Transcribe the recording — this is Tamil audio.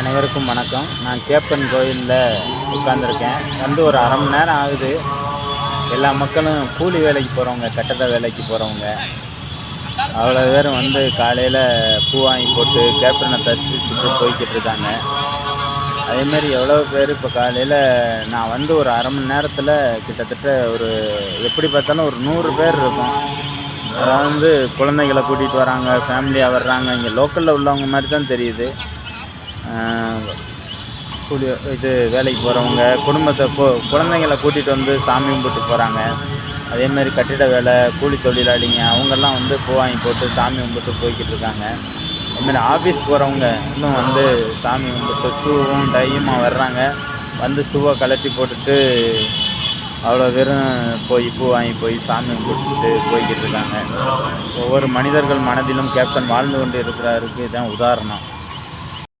அனைவருக்கும் வணக்கம். நான் கேப்பன் கோயிலில் உட்காந்துருக்கேன் வந்து ஒரு அரை மணி நேரம் ஆகுது. எல்லா மக்களும் கூலி வேலைக்கு போகிறவங்க கட்டட வேலைக்கு போகிறவங்க அவ்வளோ பேர் வந்து காலையில் பூ வாங்கி போட்டு கேப்பனை தச்சுட்டு போய்கிட்டு இருக்காங்க. அதேமாரி எவ்வளோ பேர் இப்போ காலையில் நான் வந்து ஒரு அரை மணி நேரத்தில் கிட்டத்தட்ட ஒரு எப்படி பார்த்தாலும் ஒரு நூறு பேர் இருக்கும். அதாவது வந்து குழந்தைகளை கூட்டிகிட்டு வராங்க ஃபேமிலியாக வர்றாங்க. இங்கே லோக்கலில் உள்ளவங்க மாதிரி தான் தெரியுது. கூடி இது வேலைக்கு போகிறவங்க குடும்பத்தை போ குழந்தைங்கள கூட்டிகிட்டு வந்து சாமி கும்பிட்டு போகிறாங்க அதேமாதிரி கட்டிட வேலை கூலி தொழிலாளிங்க அவங்கெல்லாம் வந்து பூ வாங்கி போட்டு சாமி கும்பிட்டு போய்கிட்டு இருக்காங்க. அதுமாதிரி ஆஃபீஸ் போகிறவங்க இன்னும் வந்து சாமி கும்பிட்டு ஷூவும் டையுமா வர்றாங்க. வந்து ஷூவை கலட்டி போட்டுட்டு அவ்வளோ பேரும் போய் பூ வாங்கி போய் சாமி கும்பிட்டுட்டு போய்கிட்டு இருக்காங்க. ஒவ்வொரு மனிதர்கள் மனதிலும் கேப்டன் வாழ்ந்து கொண்டு இருக்கிறாருக்கு இதுதான் உதாரணம்.